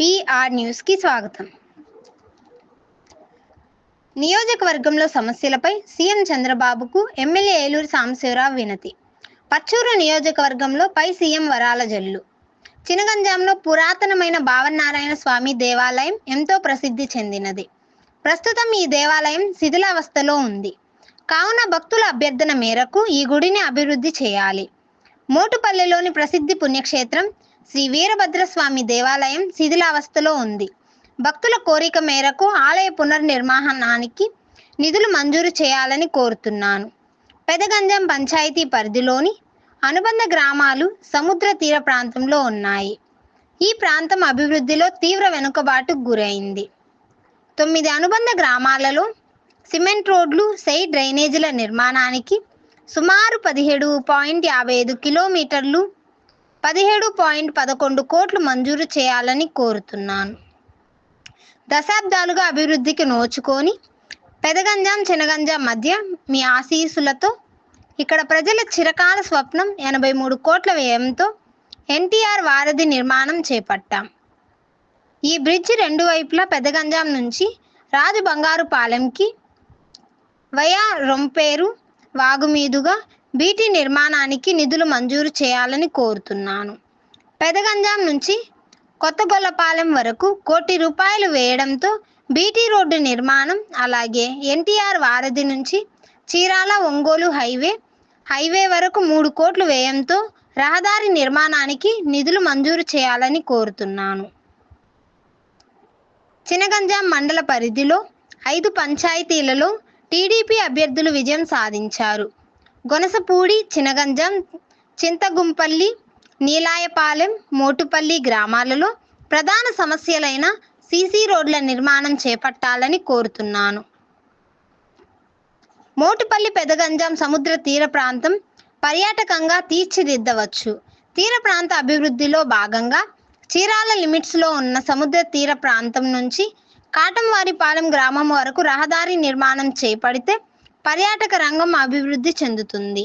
BR న్యూస్కి స్వాగతం. నియోజకవర్గంలో సమస్యలపై సీఎం చంద్రబాబుకు ఎమ్మెల్యే ఏలూరు సాంబశివరావు వినతి. పచ్చూరు నియోజకవర్గంలో పై సీఎం వరాల జల్లు. చినగంజాంలో పురాతనమైన భావనారాయణ స్వామి దేవాలయం ఎంతో ప్రసిద్ధి చెందినది. ప్రస్తుతం ఈ దేవాలయం శిథిలావస్థలో ఉంది. కావున భక్తుల అభ్యర్థన మేరకు ఈ గుడిని అభివృద్ధి చేయాలి. మోటుపల్లిలోని ప్రసిద్ధి పుణ్యక్షేత్రం శ్రీ వీరభద్రస్వామి దేవాలయం శిథిలావస్థలో ఉంది. భక్తుల కోరిక మేరకు ఆలయ పునర్నిర్మాణానికి నిధులు మంజూరు చేయాలని కోరుతున్నాను. పెదగంజం పంచాయతీ పరిధిలోని అనుబంధ గ్రామాలు సముద్ర తీర ప్రాంతంలో ఉన్నాయి. ఈ ప్రాంతం అభివృద్ధిలో తీవ్ర వెనుకబాటుకు గురైంది. తొమ్మిది అనుబంధ గ్రామాలలో సిమెంట్ రోడ్లు సై డ్రైనేజీల నిర్మాణానికి సుమారు పదిహేడు పాయింట్ యాభై ఐదు కిలోమీటర్లు పదిహేడు పాయింట్ పదకొండు కోట్లు మంజూరు చేయాలని కోరుతున్నాను. దశాబ్దాలుగా అభివృద్ధికి నోచుకొని పెదగంజాం చినగంజాం మధ్య మీ ఆశీస్సులతో ఇక్కడ ప్రజల చిరకాల స్వప్నం ఎనభై మూడు కోట్ల వ్యయంతో ఎన్టీఆర్ వారధి నిర్మాణం చేపట్టాం. ఈ బ్రిడ్జ్ రెండు వైపులా పెదగంజాం నుంచి రాజు బంగారు పాలెంకి వయా రొంపేరు వాగు మీదుగా బీటీ నిర్మాణానికి నిధులు మంజూరు చేయాలని కోరుతున్నాను. పెదగంజాం నుంచి కొత్తగొల్లపాలెం వరకు కోటి రూపాయలు వేయడంతో బీటీ రోడ్డు నిర్మాణం అలాగే ఎన్టీఆర్ వారధి నుంచి చీరాల ఒంగోలు హైవే హైవే వరకు మూడు కోట్లు వ్యయంతో రహదారి నిర్మాణానికి నిధులు మంజూరు చేయాలని కోరుతున్నాను. చినగంజాం మండల పరిధిలో ఐదు పంచాయతీలలో టీడీపీ అభ్యర్థులు విజయం సాధించారు. గొనసపూడి చినగంజాం చింతగుంపల్లి నీలాయపాలెం మోటుపల్లి గ్రామాలలో ప్రధాన సమస్యలైన సీసీ రోడ్ల నిర్మాణం చేపట్టాలని కోరుతున్నాను. మోటుపల్లి పెదగంజాం సముద్ర తీర ప్రాంతం పర్యాటకంగా తీర్చిదిద్దవచ్చు. తీర ప్రాంత అభివృద్ధిలో భాగంగా చీరాల లిమిట్స్లో ఉన్న సముద్ర తీర ప్రాంతం నుంచి కాటంవారిపాలెం గ్రామం వరకు రహదారి నిర్మాణం చేపడితే పర్యాటక రంగం అభివృద్ధి చెందుతుంది.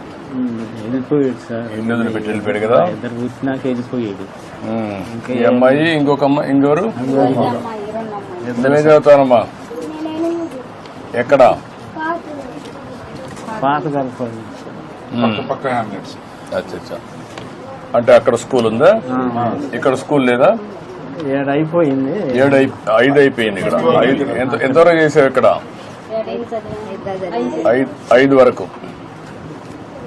వెళ్ళిపోయాడు సార్. ఇల్లు వదిలిపెట్టి వెళ్ళిపోయాడు కదా? ఇద్దరు పుట్టినాక వెళ్ళిపోయాడు ఉమ్, ఈ అమ్మాయి ఇంకొక అమ్మాయి ఇంకోరు ఎంతనే చదువుతానమ్మా ఎక్కడ? పాత కలిపోయింది ఉమ్, పక్క పక్క హ్యామ్లెట్స్ అచ్చా అచ్చా అంటే అక్కడ స్కూల్ ఉందా? ఇక్కడ స్కూల్ లేదా? ఏడు అయిపోయింది ఏడు ఐదు అయిపోయింది ఇక్కడ. ఐదు ఎంత ఎంతవరకు చేసావు ఇక్కడ? ఐదు ఐదు వరకు.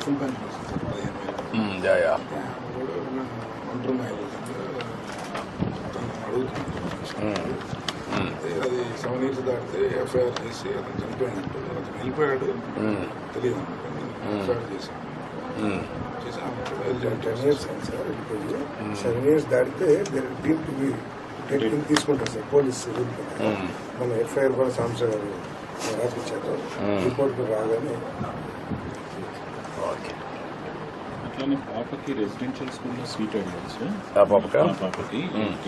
ఫుల్ సార్ పదిహేను వేలు యా యా ఒంటరి మహిళలు అడుగుతున్నాను అది సెవెన్ ఇయర్స్ దాటితే ఎఫ్ఐఆర్ చేసి అతను చనిపోయినట్టు అతను వెళ్ళిపోయాడు తెలియదు ఎఫ్ఐఆర్ చేశాను టెన్ ఇయర్స్ అయింది సార్ వెళ్ళిపోయి సెవెన్ ఇయర్స్ దాటితే డీల్ టు బి టెక్నింగ్ తీసుకుంటారు సార్ పోలీస్. మన ఎఫ్ఐఆర్ కూడా సాంసర్ గారు రాపించారు రిపోర్ట్ రాగానే అట్లానే పాపకి రెసిడెన్షియల్ స్కూల్లో సీట్ అడిగారు సార్. ఆ పాపకా? ఎయిత్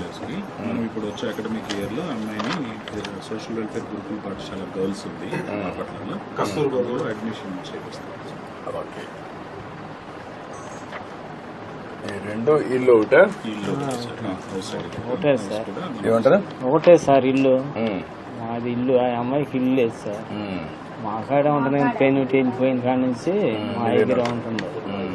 మనం ఇప్పుడు వచ్చే అకాడమిక్ ఇయర్లో అమ్మాయిని సోషల్ వెల్ఫేర్ గురుకుల పాఠశాల గర్ల్స్ ఉంది. బాపట్లలో కస్తూర్బాలో అడ్మిషన్ చేపిస్తాం ఓకే. ఈ రెండు ఇల్లు ఒకట? ఇల్లు సార్. హౌస్ ఒకటే సార్. ఏమంటారు? ఒకటే సార్ ఇల్లు. ఉమ్, మాది ఇల్లు ఆ అమ్మాయికి ఇల్లు లేదు సార్. ఉమ్, మా కాడ ఉంటుంది పెయిన్ వెళ్ళిపోయిన కాడ నుంచి మా దగ్గర ఉంటుంది ఉమ్.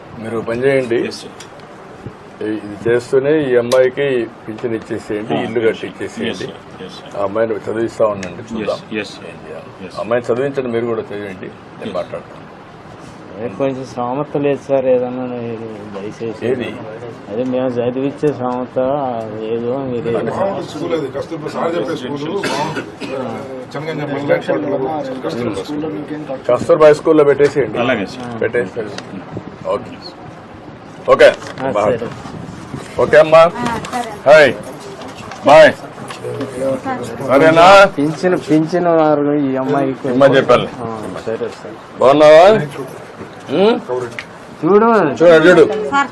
మీరు పని చేయండి. ఇది చేస్తూనే ఈ అమ్మాయికి పింఛన్ ఇచ్చేసేయండి ఇల్లు కట్టి ఇచ్చేసేయండి ఆ అమ్మాయిని చదివిస్తా ఉండండి చూద్దాం. అమ్మాయిని చదివించండి మీరు కూడా చేయండి నేను మాట్లాడతాను. కొంచెం సామర్థ లేదు సార్ ఏదన్నా దయచేసి. ఏది? అదే మేము చదివించే సామర్థ ఏదో మీరు కస్తూర్బా స్కూల్లో పెట్టేసేయండి. సార్ పెట్టేసేయండి ఓకే. ఓకే. ఓకే అమ్మా. హాయ్. బాయ్. సరేనా? పింఛన్ పింఛన్ ఈ అమ్మాయికి. ఇమ్మని చెప్పాలి. ఆ, సరే సార్. బాగున్నావా? చూడు. చూడు చూడు.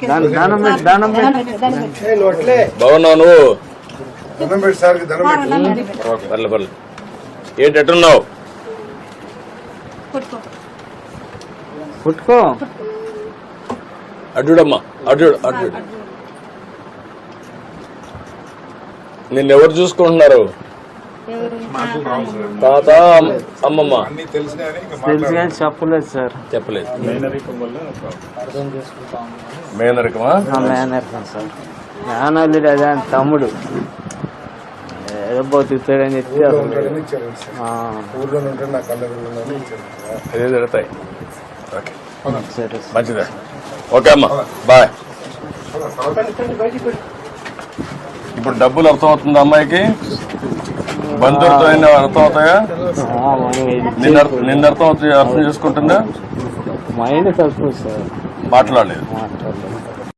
దాని దానం బాగున్నావు నువ్వు? పర్లే పర్లే. ఏంటి ఎట్టున్నావు పుట్టుకో అడ్డుడమ్మా అడ్డుడు అడ్డుడు. నిన్నెవరు చూసుకుంటున్నారు? మాకు రావు సార్. తాత అమ్- అమ్మమ్మ. అన్ని తెలిసినాయని ఇంకా తెలుసు మాట్లాడాలి కానీ చెప్పలేదు సార్. చెప్పలేదు. మేనరికమా? మేనర్కం సార్. మేనల్లుడు అదే తమ్ముడు. ఏదో బతుకుతాడని చెప్పి అదే జరుగుతాయి. మంచిదే. ఓకే అమ్మా. బాయ్. ఇప్పుడు డబ్బులు అర్థమవుతుందా అమ్మాయికి? బంధువులతో అయినా అర్థం అవుతాయా ఆ, మనం ఇది నిన్న అర్థం- నిన్న అర్థం అవుతాయి అర్థం చేసుకుంటుందా? మైండ్ మాట్లాడలేదు.